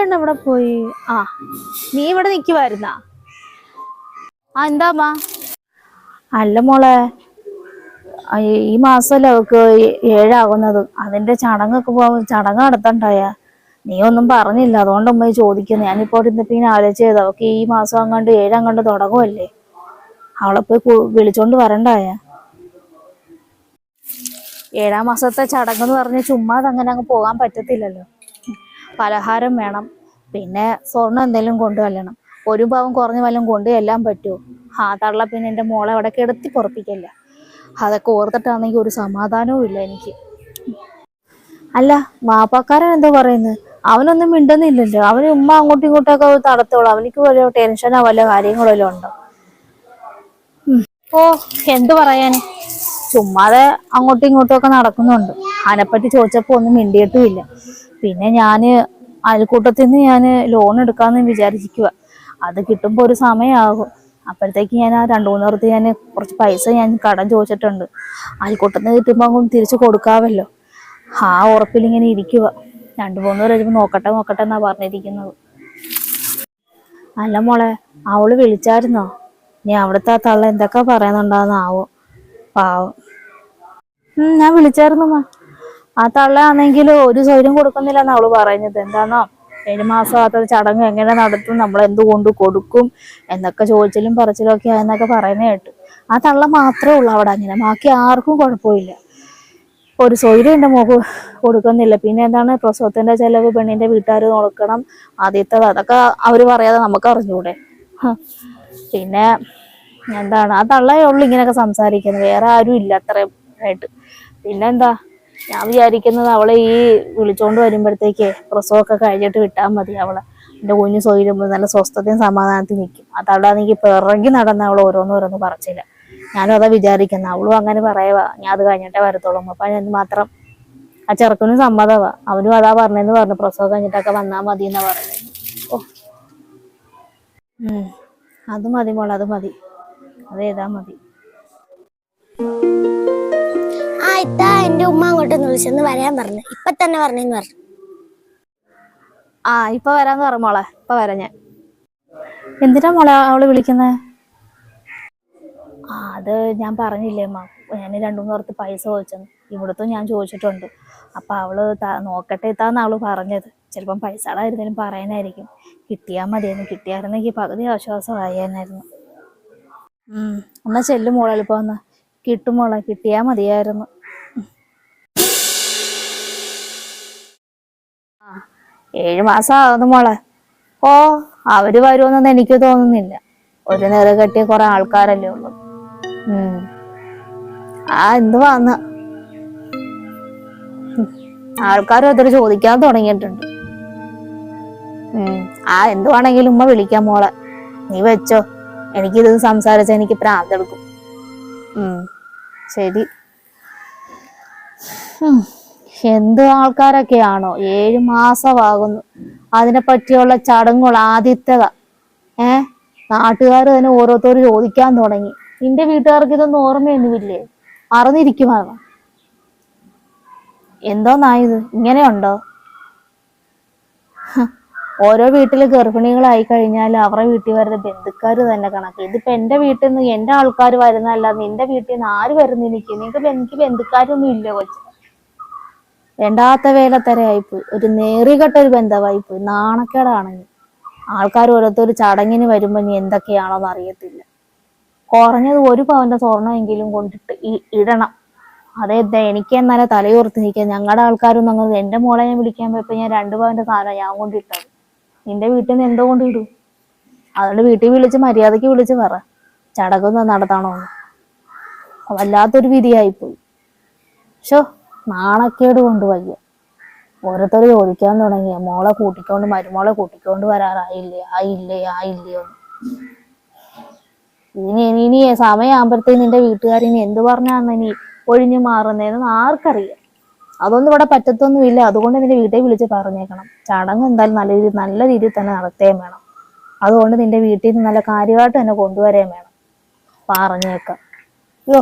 പെണ്ണ് എവിടെ പോയി? ആ നീ ഇവിടെ നിക്കുവായിരുന്ന? ആ എന്താമ്മാ അല്ല മോളെ ഈ മാസമല്ലേ അവക്ക് ഏഴാകുന്നത്. അതിന്റെ ചടങ്ങൊക്കെ പോ ചടങ്ങ് നടത്തണ്ടായ. നീ ഒന്നും പറഞ്ഞില്ല. അതുകൊണ്ട് ഉമ്മ ചോദിക്കുന്നു. ഞാനിപ്പോ ഇരുന്നിട്ട് ഇങ്ങനെ ആലോചിച്ചത് അവക്ക് ഈ മാസം അങ്ങാണ്ട് ഏഴങ്ങാണ്ട് തുടങ്ങുമല്ലേ അവളെ പോയി വിളിച്ചോണ്ട് വരണ്ടായ. ഏഴാം മാസത്തെ ചടങ്ങ് എന്ന് പറഞ്ഞ ചുമ്മാ അങ്ങനെ അങ്ങ് പോകാൻ പറ്റത്തില്ലല്ലോ. പലഹാരം വേണം. പിന്നെ സ്വർണം എന്തെങ്കിലും കൊണ്ടുവല്ലണം ഒരു പാവം കുറഞ്ഞ വല്ലതും കൊണ്ട് എല്ലാം പറ്റുമോ? ആ തള്ള പിന്നെ എന്റെ മോളെ അവിടെ കിടത്തി പുറപ്പിക്കല്ല. അതൊക്കെ ഓർത്തിട്ടാണെങ്കിൽ ഒരു സമാധാനവും ഇല്ല എനിക്ക്. അല്ല മാപ്പാക്കാരൻ എന്താ പറയുന്നത് അവനൊന്നും മിണ്ടുന്നില്ലല്ലോ. അവന് ഉമ്മ അങ്ങോട്ടും ഇങ്ങോട്ടൊക്കെ നടത്തോളൂ അവനിക്ക് വല്ല ടെൻഷനോ വല്ല കാര്യങ്ങളോ എല്ലാം ഉണ്ടോ? ഓ എന്തു പറയാൻ? ചുമ്മാതെ അങ്ങോട്ടും ഇങ്ങോട്ടും ഒക്കെ നടക്കുന്നുണ്ട്. അതിനെപ്പറ്റി ചോദിച്ചപ്പോ ഒന്നും മിണ്ടിയിട്ടുമില്ല. പിന്നെ ഞാൻ അയൽക്കൂട്ടത്തിൽ നിന്ന് ഞാൻ ലോൺ എടുക്കാന്ന് വിചാരിച്ചിരിക്കുക അത് കിട്ടുമ്പോൾ ഒരു സമയമാകും അപ്പോഴത്തേക്ക് ഞാൻ ആ രണ്ടു മൂന്ന് പേർക്ക് ഞാൻ കുറച്ച് പൈസ ഞാൻ കടം ചോദിച്ചിട്ടുണ്ട്. അയൽക്കൂട്ടത്തിൽ നിന്ന് കിട്ടുമ്പോൾ തിരിച്ചു കൊടുക്കാമല്ലോ ആ ഉറപ്പിൽ ഇങ്ങനെ ഇരിക്കുക രണ്ടു മൂന്ന് പേര് നോക്കട്ടെ നോക്കട്ടെ എന്നാ പറഞ്ഞിരിക്കുന്നത്. അല്ല മോളെ അവൾ വിളിച്ചായിരുന്നോ? നീ അവിടുത്തെ തള്ള എന്തൊക്കെ പറയുന്നുണ്ടാവുന്നാവോ? പാവം. ഞാൻ വിളിച്ചായിരുന്നു അമ്മ. ആ തള്ളയാണെങ്കിൽ ഒരു സൗകര്യം കൊടുക്കുന്നില്ലെന്ന് അവൾ പറയുന്നത്. എന്താണോ ഏഴ് മാസമാകാത്ത ചടങ്ങ് എങ്ങനെ നടത്തും? നമ്മൾ എന്ത് കൊണ്ട് കൊടുക്കും? എന്നൊക്കെ ചോദിച്ചിലും പറച്ചിലും ഒക്കെ ആയെന്നൊക്കെ പറയുന്ന കേട്ടു. ആ തള്ള മാത്രമേ ഉള്ളൂ അവിടെ അങ്ങനെ. ബാക്കി ആർക്കും കുഴപ്പമില്ല. ഒരു സൗകര്യം എന്റെ മുഖം കൊടുക്കുന്നില്ല. പിന്നെ എന്താണ്? പ്രസവത്തിന്റെ ചിലവ് പെണ്ണിന്റെ വീട്ടുകാർ നോക്കണം. ആദ്യത്തെ അതൊക്കെ അവർ പറയാതെ നമുക്ക് അറിഞ്ഞൂടെ? പിന്നെ എന്താണ്? ആ തള്ളേ ഉള്ളു ഇങ്ങനെയൊക്കെ സംസാരിക്കുന്നത്. വേറെ ആരും ഇല്ല അത്രയും ആയിട്ട്. പിന്നെന്താ? ഞാൻ വിചാരിക്കുന്നത് അവളെ ഈ വിളിച്ചോണ്ട് വരുമ്പോഴത്തേക്ക് പ്രസവമൊക്കെ കഴിഞ്ഞിട്ട് വിട്ടാൽ മതി അവളെ. എന്റെ കുഞ്ഞ് സൗകര്യം നല്ല സ്വസ്ഥതയും സമാധാനത്തിൽ നിൽക്കും ആ തള്ളാണെങ്കിൽ പിറകി നടന്ന അവൾ ഓരോന്ന് ഓരോന്ന് പറച്ചില്ല ഞാനും അതാ വിചാരിക്കുന്നത് അവളും അങ്ങനെ പറയവാ. ഞാൻ അത് കഴിഞ്ഞിട്ടേ വരത്തോളും അപ്പൊ ഞാൻ മാത്രം ആ ചെറുക്കനും സമ്മതമാ അവനും അതാ പറഞ്ഞെന്ന് പറഞ്ഞു. പ്രസവം കഴിഞ്ഞിട്ടൊക്കെ വന്നാ മതി എന്നാ പറഞ്ഞു ഓ അത് മതി മോളെ അത് മതി. അത് ഏതാ മതി. ഇത്താ എന്റെ ഉമ്മ അങ്ങോട്ടൊന്ന് വിളിച്ചെന്ന് വരാൻ പറഞ്ഞു. ഇപ്പൊ തന്നെ പറഞ്ഞെന്ന് പറഞ്ഞു. ആ ഇപ്പൊ വരാന്ന് പറ മോളെ. ഇപ്പൊ വരാം ഞാൻ. എന്തിനാ മോളെ അവൾ വിളിക്കുന്നത് ആ അത് ഞാൻ പറഞ്ഞില്ലേ അമ്മ ഞാൻ രണ്ടു മൂന്ന് പേർക്ക് പൈസ ചോദിച്ചെന്ന്. ഇവിടുത്തെ ഞാൻ ചോദിച്ചിട്ടുണ്ട്. അപ്പൊ അവൾ നോക്കട്ടെ എത്താന്ന് അവൾ പറഞ്ഞത്. ചിലപ്പം പൈസയുടെ ആയിരുന്നാലും പറയാനായിരിക്കും. കിട്ടിയാൽ മതിയായിരുന്നു. കിട്ടിയായിരുന്നെങ്കിൽ പകുതി ആശ്വാസമായിരുന്നു എന്നാ ചെല്ലും മോളെ എളുപ്പം കിട്ടും മോളെ. കിട്ടിയാ മതിയായിരുന്നു. ഏഴ് മാസം ആകുന്നു മോളെ. ഓ അവർ വരുമെന്നൊന്നും എനിക്ക് തോന്നുന്നില്ല. ഒരു നേരം കെട്ടിയ കുറെ ആൾക്കാരല്ലേ ഉള്ളു. ആ എന്ത് വന്ന ആൾക്കാരും അതൊരു ചോദിക്കാൻ തുടങ്ങിയിട്ടുണ്ട്. ആ എന്തുവാണെങ്കിലും ഉമ്മ വിളിക്കാം മോളെ. നീ വെച്ചോ. എനിക്കിത് സംസാരിച്ച എനിക്ക് പ്രാന്തെടുക്കും. ശരി. ഉം. എന്ത് ആൾക്കാരൊക്കെയാണോ ഏഴ് മാസമാകുന്നു. അതിനെ പറ്റിയുള്ള ചടങ്ങുകൾ ആദ്യത്തേതാ ഏ? നാട്ടുകാർ തന്നെ ഓരോരുത്തർ ചോദിക്കാൻ തുടങ്ങി. നിന്റെ വീട്ടുകാർക്ക് ഇതൊന്നും ഓർമ്മയൊന്നുമില്ലേ? എന്തോ എന്തോന്നായത് ഇങ്ങനെയുണ്ടോ? ഓരോ വീട്ടിൽ ഗർഭിണികളായി കഴിഞ്ഞാൽ അവരുടെ വീട്ടിൽ വരുന്ന ബന്ധുക്കാർ തന്നെ കണക്ക്. ഇതിപ്പോ എന്റെ വീട്ടിൽ നിന്ന് എന്റെ ആൾക്കാർ വരുന്നതല്ല നിന്റെ വീട്ടിൽ നിന്ന് ആര് വരുന്നു എനിക്ക് ബെ- എനിക്ക് ബന്ധുക്കാരൊന്നും ഇല്ല കൊച്ചു? വേണ്ടാത്ത വേലത്തരയായിപ്പോയി ഒരു നേറികെട്ട ഒരു ബന്ധമായിപ്പോയി നാണക്കേടാണെങ്കിൽ ആൾക്കാർ ഓരോരുത്തർ ചടങ്ങിന് വരുമ്പോ നീ എന്തൊക്കെയാണോന്ന് അറിയത്തില്ല. കുറഞ്ഞത് ഒരു പവന്റെ സ്വർണമെങ്കിലും കൊണ്ടിട്ട് ഈ ഇടണം. അതെ എനിക്ക് എന്നാലും തലയോർത്ത് നിൽക്കാൻ. ഞങ്ങളുടെ ആൾക്കാരൊന്നും അങ്ങനെ എന്റെ മോളെ ഞാൻ വിളിക്കാൻ പോയപ്പോ ഞാൻ രണ്ട് പവന്റെ സാധനം ഞാൻ കൊണ്ടിട്ടത്. നിന്റെ വീട്ടിൽ നിന്ന് എന്തോ കൊണ്ട് ഇടും. അതുകൊണ്ട് വീട്ടിൽ വിളിച്ച് മര്യാദയ്ക്ക് വിളിച്ച് പറ. ചടങ്ങൊന്നും നടത്തണോ വല്ലാത്തൊരു വിധിയായിപ്പോയി. ഷോ നാണക്കേട് കൊണ്ട് വയ്യ. ഓരോരുത്തർ ചോദിക്കാൻ തുടങ്ങിയ മോളെ കൂട്ടിക്കൊണ്ട് മരുമോളെ കൂട്ടിക്കൊണ്ട് വരാറായില്ലേ? ആയില്ലേ? ആയില്ലേ ഇനി ഇനി സമയമാകുമ്പോഴത്തേക്ക് നിന്റെ വീട്ടുകാരിനി എന്ത് പറഞ്ഞാന്ന് ഇനി ഒഴിഞ്ഞു മാറുന്നതെന്ന് ആർക്കറിയാം. അതൊന്നും ഇവിടെ പറ്റത്തൊന്നുമില്ല. അതുകൊണ്ട് നിന്റെ വീട്ടിൽ വിളിച്ച് പറഞ്ഞേക്കണം. ചടങ്ങ് എന്തായാലും നല്ല രീതിയിൽ നല്ല രീതിയിൽ തന്നെ നടത്തുകയും വേണം. അതുകൊണ്ട് നിന്റെ വീട്ടിൽ നിന്ന് നല്ല കാര്യമായിട്ട് തന്നെ കൊണ്ടുവരുകയും വേണം. പറഞ്ഞേക്കാം. യോ.